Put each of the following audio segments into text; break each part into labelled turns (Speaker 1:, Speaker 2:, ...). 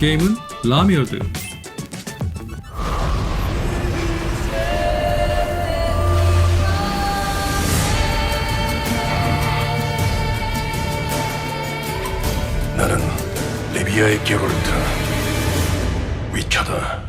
Speaker 1: 게임은 라미어드.
Speaker 2: 나는 리비아의 게롤트 위쳐다.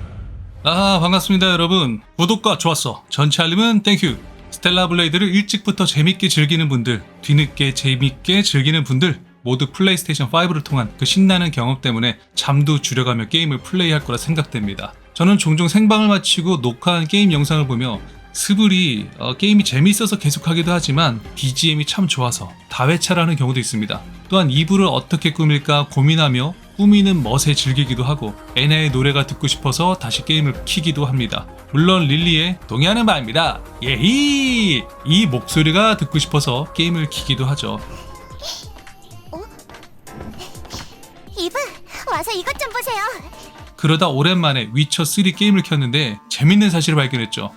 Speaker 3: 아 반갑습니다 여러분 구독과 좋았어 전체 알림은 땡큐 스텔라 블레이드를 일찍부터 재밌게 즐기는 분들 뒤늦게 재밌게 즐기는 분들 모두 플레이스테이션 5를 통한 그 신나는 경험 때문에 잠도 줄여가며 게임을 플레이할 거라 생각됩니다 저는 종종 생방을 마치고 녹화한 게임 영상을 보며 스블이 어, 게임이 재밌어서 계속하기도 하지만 BGM이 참 좋아서 다회차를 하는 경우도 있습니다. 또한 2부를 어떻게 꾸밀까 고민하며 꾸미는 멋에 즐기기도 하고 애나의 노래가 듣고 싶어서 다시 게임을 키기도 합니다. 물론 릴리의 동의하는 바입니다. 예히! 이 목소리가 듣고 싶어서 게임을 키기도 하죠.
Speaker 4: 이브 와서 이것 좀 보세요.
Speaker 3: 그러다 오랜만에 위쳐 3 게임을 켰는데 재밌는 사실을 발견했죠.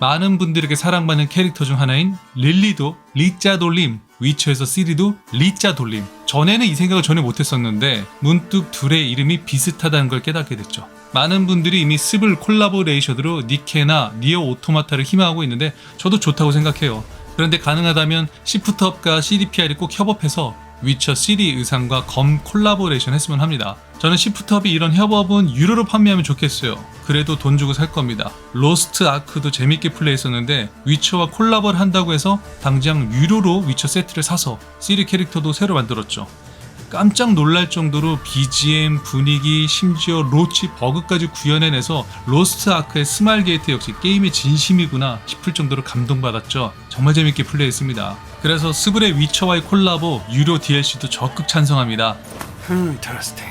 Speaker 3: 많은 분들에게 사랑받는 캐릭터 중 하나인 릴리도 리짜 돌림, 위쳐에서 3도 리짜 돌림. 전에는 이 생각을 전혀 못했었는데 문득 둘의 이름이 비슷하다는 걸 깨닫게 됐죠. 많은 분들이 이미 스블 콜라보레이션으로 니케나 니어 오토마타를 희망하고 있는데 저도 좋다고 생각해요. 그런데 가능하다면 시프트업과 CDPR이 꼭 협업해서 위쳐 3 의상과 검 콜라보레이션 했으면 합니다. 저는 시프트업이 이런 협업은 유료로 판매하면 좋겠어요. 그래도 돈 주고 살 겁니다. 로스트 아크도 재밌게 플레이했었는데 위쳐와 콜라보를 한다고 해서 당장 유료로 위쳐 세트를 사서 3 캐릭터도 새로 만들었죠. 깜짝 놀랄 정도로 BGM, 분위기, 심지어 로치 버그까지 구현해내서 로스트 아크의 스마일 게이트 역시 게임의 진심이구나 싶을 정도로 감동받았죠. 정말 재밌게 플레이했습니다. 그래서 스블의 위쳐와의 콜라보 유료 DLC도 적극 찬성합니다.
Speaker 2: 인터스팅.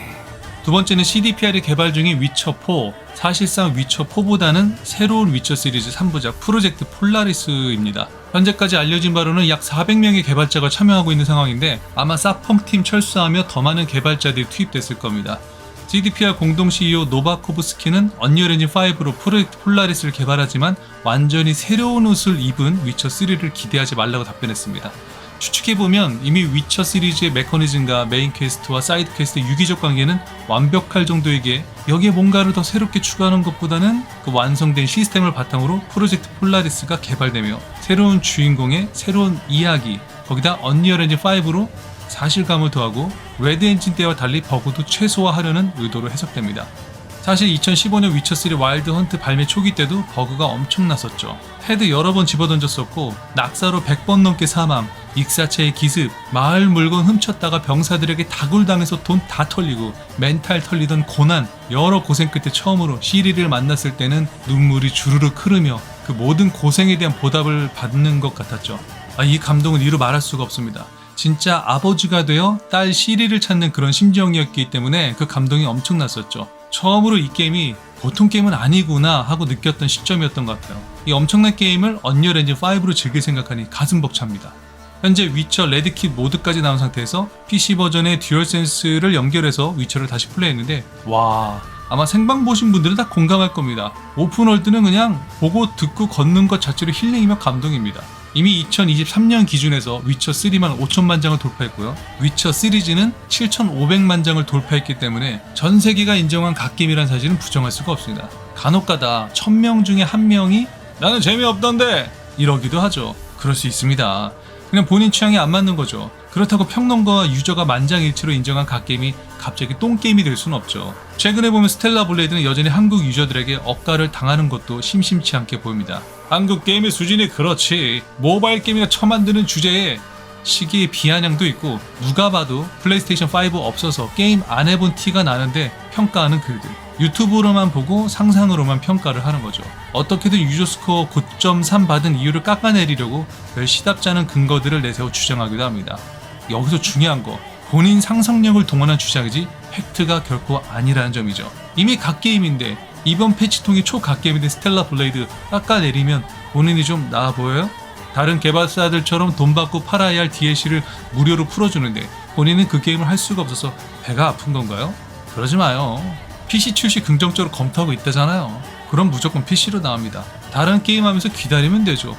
Speaker 3: 두 번째는 CDPR이 개발 중인 위쳐4. 사실상 위쳐4보다는 새로운 위쳐 시리즈 3부작 프로젝트 폴라리스입니다. 현재까지 알려진 바로는 약 400명의 개발자가 참여하고 있는 상황인데 아마 사펑팀 철수하며 더 많은 개발자들이 투입됐을 겁니다. CDPR 공동 CEO 노바코브스키는 언리얼 엔진 5로 프로젝트 폴라리스를 개발하지만 완전히 새로운 옷을 입은 위쳐 3를 기대하지 말라고 답변했습니다. 추측해보면 이미 위쳐 시리즈의 메커니즘과 메인 퀘스트와 사이드 퀘스트의 유기적 관계는 완벽할 정도이기에 여기에 뭔가를 더 새롭게 추가하는 것보다는 그 완성된 시스템을 바탕으로 프로젝트 폴라리스가 개발되며 새로운 주인공의 새로운 이야기 거기다 언리얼 엔진 5로 사실감을 더하고 레드 엔진 때와 달리 버그도 최소화하려는 의도로 해석됩니다. 사실 2015년 위쳐3 와일드 헌트 발매 초기 때도 버그가 엄청났었죠. 헤드 여러 번 집어던졌었고 낙사로 100번 넘게 사망, 익사체의 기습, 마을 물건 훔쳤다가 병사들에게 다굴당해서 돈 다 털리고 멘탈 털리던 고난 여러 고생 끝에 처음으로 시리를 만났을 때는 눈물이 주르륵 흐르며 그 모든 고생에 대한 보답을 받는 것 같았죠. 아, 이 감동은 이루 말할 수가 없습니다. 진짜 아버지가 되어 딸 시리를 찾는 그런 심정이었기 때문에 그 감동이 엄청났었죠. 처음으로 이 게임이 보통 게임은 아니구나 하고 느꼈던 시점이었던 것 같아요. 이 엄청난 게임을 언리얼 엔진 5로 즐길 생각하니 가슴 벅찹니다. 현재 위쳐 레드킷 모드까지 나온 상태에서 PC 버전의 듀얼센스를 연결해서 위쳐를 다시 플레이했는데 와 아마 생방 보신 분들은 다 공감할 겁니다. 오픈월드는 그냥 보고 듣고 걷는 것 자체로 힐링이며 감동입니다. 이미 2023년 기준에서 위쳐 3만 5천만 장을 돌파했고요. 위쳐 시리즈는 7,500만 장을 돌파했기 때문에 전 세계가 인정한 갓게임이라는 사실은 부정할 수가 없습니다. 간혹가다 1000명 중에 한 명이 나는 재미없던데 이러기도 하죠. 그럴 수 있습니다. 그냥 본인 취향에 안 맞는 거죠. 그렇다고 평론가와 유저가 만장일치로 인정한 갓게임이 갑자기 똥게임이 될 수는 없죠. 최근에 보면 스텔라 블레이드는 여전히 한국 유저들에게 억가를 당하는 것도 심심치 않게 보입니다. 한국 게임의 수준이 그렇지. 모바일 게임이나 처만드는 주제에 시기의 비아냥도 있고 누가 봐도 플레이스테이션 5 없어서 게임 안 해본 티가 나는데 평가하는 글들. 유튜브로만 보고 상상으로만 평가를 하는 거죠. 어떻게든 유저 스코어 9.3 받은 이유를 깎아내리려고 별 시답지 않은 근거들을 내세워 주장하기도 합니다. 여기서 중요한 거 본인 상상력을 동원한 주장이지 팩트가 결코 아니라는 점이죠. 이미 갓게임인데 이번 패치통이 초갓게임이 된 스텔라 블레이드 깎아내리면 본인이 좀 나아 보여요? 다른 개발사들처럼 돈 받고 팔아야 할 DLC를 무료로 풀어주는데 본인은 그 게임을 할 수가 없어서 배가 아픈 건가요? 그러지 마요. PC 출시 긍정적으로 검토하고 있다잖아요. 그럼 무조건 PC로 나옵니다. 다른 게임 하면서 기다리면 되죠.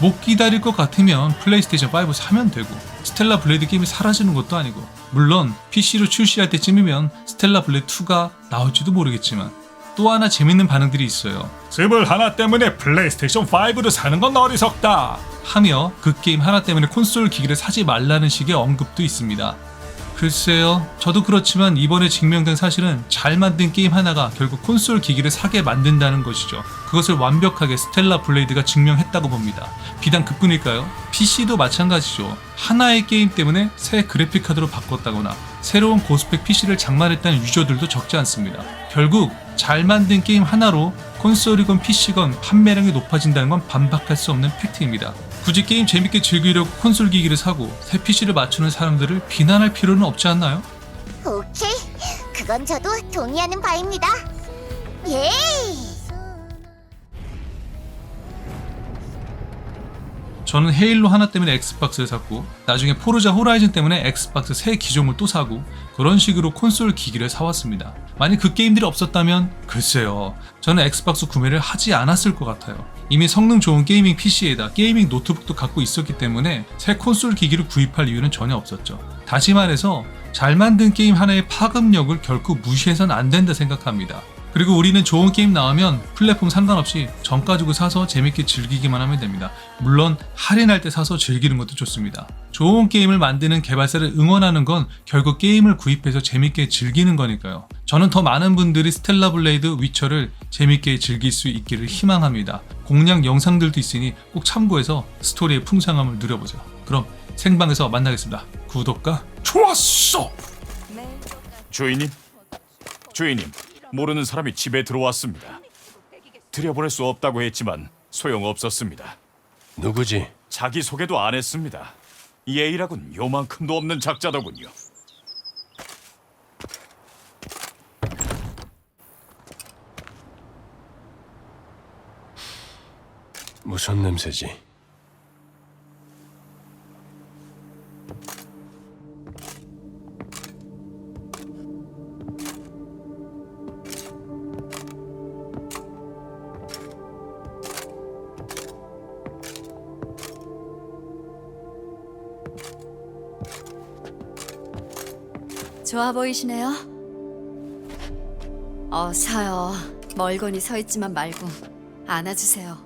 Speaker 3: 못 기다릴 것 같으면 플레이스테이션 5 사면 되고 스텔라 블레이드 게임이 사라지는 것도 아니고 물론 PC로 출시할 때쯤이면 스텔라 블레 2가 나올지도 모르겠지만 또 하나 재밌는 반응들이 있어요. 스물 하나 때문에 플레이스테이션 5를 사는 건 어리석다. 하며 그 게임 하나 때문에 콘솔 기기를 사지 말라는 식의 언급도 있습니다. 글쎄요, 저도 그렇지만 이번에 증명된 사실은 잘 만든 게임 하나가 결국 콘솔 기기를 사게 만든다는 것이죠. 그것을 완벽하게 스텔라 블레이드가 증명했다고 봅니다. 비단 그뿐일까요? PC도 마찬가지죠. 하나의 게임 때문에 새 그래픽 카드로 바꿨다거나 새로운 고스펙 PC를 장만했다는 유저들도 적지 않습니다. 결국 잘 만든 게임 하나로 콘솔이건 PC건 판매량이 높아진다는 건 반박할 수 없는 팩트입니다. 굳이 게임 재밌게 즐기려고 콘솔 기기를 사고 새 PC를 맞추는 사람들을 비난할 필요는 없지 않나요?
Speaker 4: 오케이. 그건 저도 동의하는 바입니다. 예.
Speaker 3: 저는 헤일로 하나 때문에 엑스박스를 샀고 나중에 포르자 호라이즌 때문에 엑스박스 새 기종을 또 사고 그런 식으로 콘솔 기기를 사왔습니다. 만약 그 게임들이 없었다면 글쎄요 저는 엑스박스 구매를 하지 않았을 것 같아요. 이미 성능 좋은 게이밍 PC에다 게이밍 노트북도 갖고 있었기 때문에 새 콘솔 기기를 구입할 이유는 전혀 없었죠. 다시 말해서 잘 만든 게임 하나의 파급력을 결코 무시해서는 안 된다 생각합니다. 그리고 우리는 좋은 게임 나오면 플랫폼 상관없이 정가 주고 사서 재밌게 즐기기만 하면 됩니다. 물론 할인할 때 사서 즐기는 것도 좋습니다. 좋은 게임을 만드는 개발사를 응원하는 건 결국 게임을 구입해서 재밌게 즐기는 거니까요. 저는 더 많은 분들이 스텔라 블레이드 위쳐를 재밌게 즐길 수 있기를 희망합니다. 공략 영상들도 있으니 꼭 참고해서 스토리의 풍성함을 누려보죠. 그럼 생방에서 만나겠습니다. 구독과
Speaker 2: 좋았어.
Speaker 1: 주인님, 주인님, 모르는 사람이 집에 들어왔습니다. 들여보낼 수 없다고 했지만 소용없었습니다.
Speaker 2: 누구지?
Speaker 1: 자기 소개도 안 했습니다. 예의라군 요만큼도 없는 작자더군요.
Speaker 2: 무슨 냄새지?
Speaker 5: 좋아 보이시네요. 어서요. 멀거니 서 있지만 말고 안아주세요.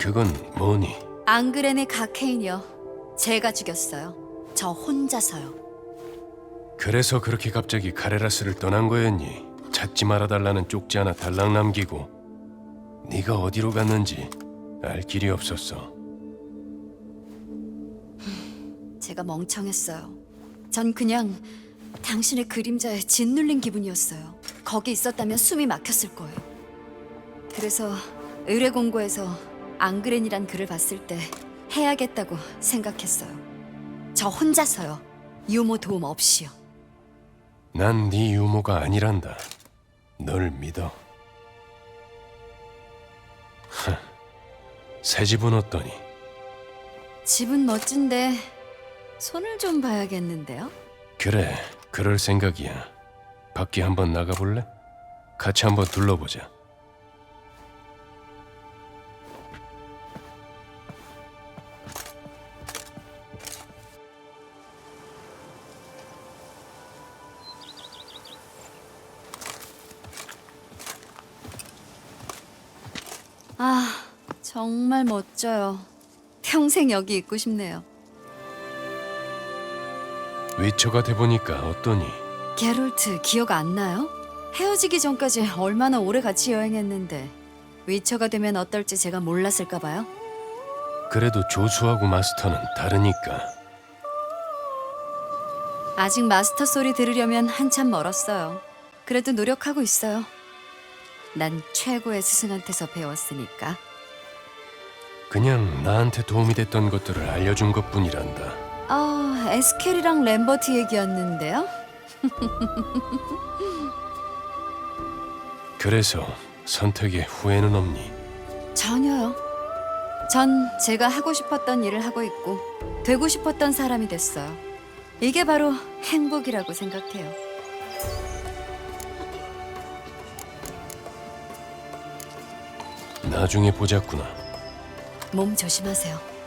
Speaker 2: 그건 뭐니?
Speaker 5: 앙그렌의 가케인이요. 제가 죽였어요. 저 혼자서요.
Speaker 2: 그래서 그렇게 갑자기 카레라스를 떠난 거였니? 찾지 말아달라는 쪽지 하나 달랑 남기고 네가 어디로 갔는지 알 길이 없었어.
Speaker 5: 제가 멍청했어요. 전 그냥 당신의 그림자에 짓눌린 기분이었어요. 거기 있었다면 숨이 막혔을 거예요. 그래서 의뢰 공고에서 앙그렌이란 글을 봤을 때 해야겠다고 생각했어요. 저 혼자서요. 유모 도움 없이요.
Speaker 2: 난 네 유모가 아니란다. 널 믿어. 하, 새 집은 어떠니?
Speaker 5: 집은 멋진데 손을 좀 봐야겠는데요.
Speaker 2: 그래, 그럴 생각이야. 밖에 한번 나가볼래? 같이 한번 둘러보자.
Speaker 5: 아, 정말 멋져요. 평생 여기 있고 싶네요.
Speaker 2: 위쳐가 돼보니까 어떠니?
Speaker 5: 게롤트 기억 안 나요? 헤어지기 전까지 얼마나 오래 같이 여행했는데 위처가 되면 어떨지 제가 몰랐을까 봐요.
Speaker 2: 그래도 조수하고 마스터는 다르니까.
Speaker 5: 아직 마스터 소리 들으려면 한참 멀었어요. 그래도 노력하고 있어요. 난 최고의 스승한테서 배웠으니까.
Speaker 2: 그냥 나한테 도움이 됐던 것들을 알려준 것뿐이란다.
Speaker 5: 아, 에스켈이랑 램버트 얘기였는데요.
Speaker 2: 그래서 선택에 후회는 없니?
Speaker 5: 전혀요. 전 제가 하고 싶었던 일을 하고 있고 되고 싶었던 사람이 됐어요. 이게 바로 행복이라고 생각해요.
Speaker 2: 나중에 보자꾸나.
Speaker 5: 몸 조심하세요.